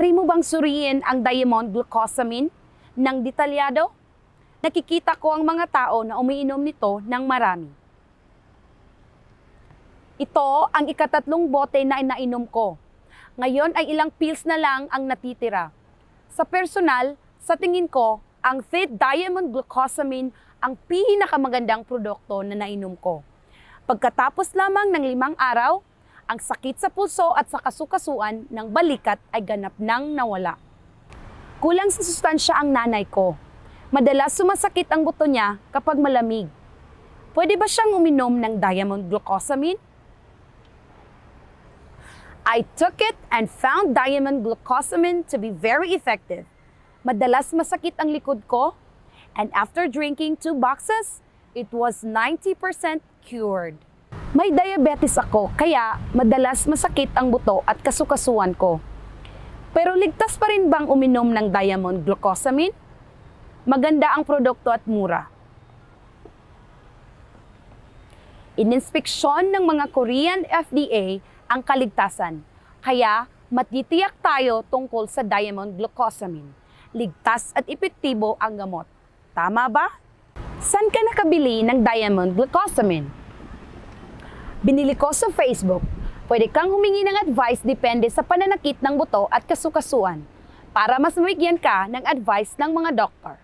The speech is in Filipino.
Maaari mo bang suriin ang diamond glucosamine ng detalyado? Nakikita ko ang mga tao na umiinom nito ng marami. Ito ang ikatatlong bote na inainom ko. Ngayon ay ilang pills na lang ang natitira. Sa personal, sa tingin ko, ang Fit Diamond Glucosamine ang pinakamagandang produkto na nainom ko. Pagkatapos lamang ng limang araw, ang sakit sa puso at sa kasukasuan ng balikat ay ganap nang nawala. Kulang sa sustansya ang nanay ko. Madalas sumasakit ang buto niya kapag malamig. Pwede ba siyang uminom ng diamond glucosamine? I took it and found diamond glucosamine to be very effective. Madalas masakit ang likod ko, and after drinking two boxes, it was 90% cured. May diabetes ako, kaya madalas masakit ang buto at kasukasuan ko. Pero ligtas pa rin bang uminom ng diamond glucosamine? Maganda ang produkto at mura. Ininspeksyon ng mga Korean FDA ang kaligtasan. Kaya matitiyak tayo tungkol sa diamond glucosamine. Ligtas at epektibo ang gamot. Tama ba? Saan ka nakabili ng diamond glucosamine? Binili ko sa Facebook. Pwede kang humingi ng advice depende sa pananakit ng buto at kasukasuan para mas mabigyan ka ng advice ng mga doktor.